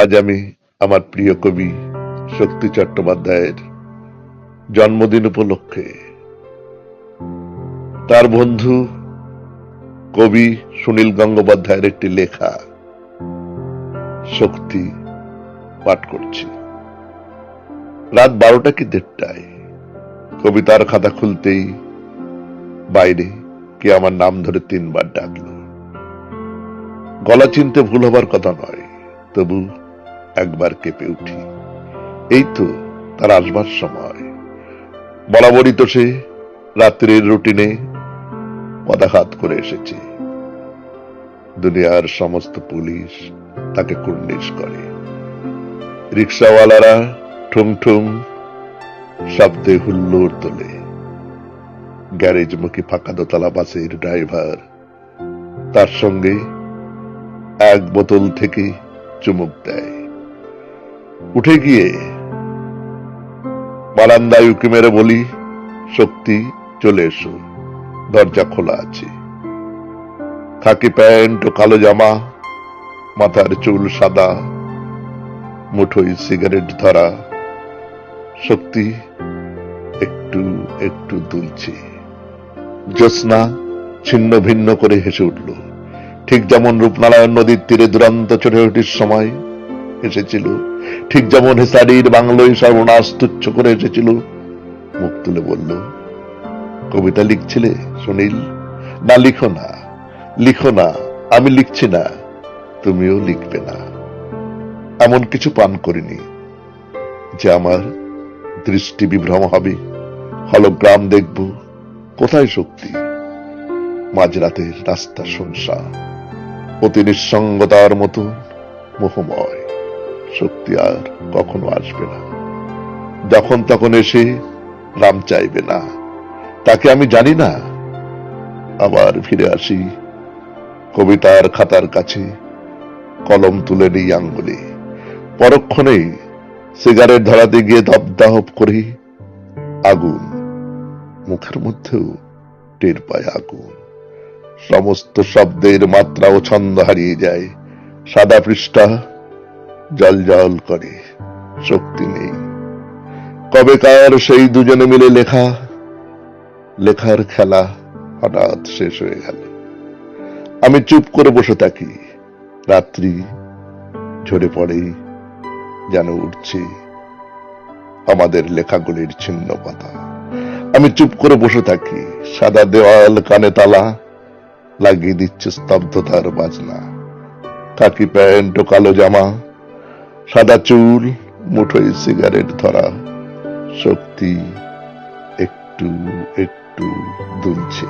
আজ আমি আমার প্রিয় কবি শক্তি চট্টোপাধ্যায়ের জন্মদিন উপলক্ষে তার বন্ধু কবি সুনীল গঙ্গোপাধ্যায়ের একটি লেখা শক্তি পাঠ করছি। রাত বারোটা কি দেড়টায়? কবিতার খাতা খুলতেই বাইরে কে আমার নাম ধরে তিনবার ডাকলো। গলা চিনতে ভুল হবার কথা নয়, তবু একবার কেঁপে উঠি। এই তো তার আসবার সময়। বরাবরই তো সে রাত্রির রুটিনে পদাঘাত করে এসেছে। দুনিয়ার সমস্ত পুলিশ তাকে কুর্নিশ করে। রিক্সাওয়ালারা ঠুং ঠুং শব্দে হুল্লোড় তোলে। গ্যারেজ গ্যারেজমুখী ফাঁকা দোতলা বাসের ড্রাইভার তার সঙ্গে এক বোতল থেকে চুমুক দেয়। উঠে গিয়ে বারান্দায় উকি মেরে বলি, শক্তি, চলে এসো, দরজা খোলা আছে। খাকি প্যান্ট ও কালো জামা, মাথার চুল সাদা মুঠোই সিগারেট ধরা। শক্তি, একটু একটু দুলছে। জ্যোৎস্না ছিন্ন ভিন্ন করে হেসে উঠল। ঠিক যেমন রূপনারায়ণ নদীর তীরে দুরান্ত দুরন্ত চড়েউটির সময় এসেছিল। ঠিক যেমন হেসারির বাংলোয় সর্বনাশ তুচ্ছ করে এসেছিল। মুখ তুলে বলল, কবিতা লিখছিলে, সুনীল? না, লিখো না। লিখো না, আমি লিখছি না। তুমিও লিখবে না। এমন কিছু পান করিনি। যে আমার দৃষ্টি বিভ্রম হবে। হলগ্রাম দেখব। কোথায় শক্তি? মাঝরাতের রাস্তা শুনশান অতি নিঃসঙ্গতার মতো মোহময়। শক্তি আর কখনো আসবে না। যখন তখন এসে রাম চাইবে না। তাকে আমি জানি না। আবার ফিরে আসি কবিতার খাতার কাছে, কলম তুলে নিই আঙ্গুলে। পরক্ষণেই সিগারেট ধরাতে গিয়ে দপদাহপ করি আগুন মুখের মধ্যেও টের পায় আগুন। সমস্ত শব্দের মাত্রা ও ছন্দ হারিয়ে যায়। সাদা পৃষ্ঠা জল জল করে, শক্তি নেই। কবেকার সেই দুজনে মিলে লেখা, লেখার খেলা হঠাৎ শেষ হয়ে গেল। আমি চুপ করে বসে থাকি, রাত্রি ঝরে পড়ে, যেন উঠছে আমাদের লেখাগুলির ছিন্ন পাতা। আমি চুপ করে বসে থাকি, সাদা দেওয়াল কানে তালা লাগিয়ে দিচ্ছে স্তব্ধতার বাজনা। কাকি প্যান্ট ও কালো জামা সাদা চুল মুঠোয় সিগারেট ধরা শক্তি একটু একটু দুলছে।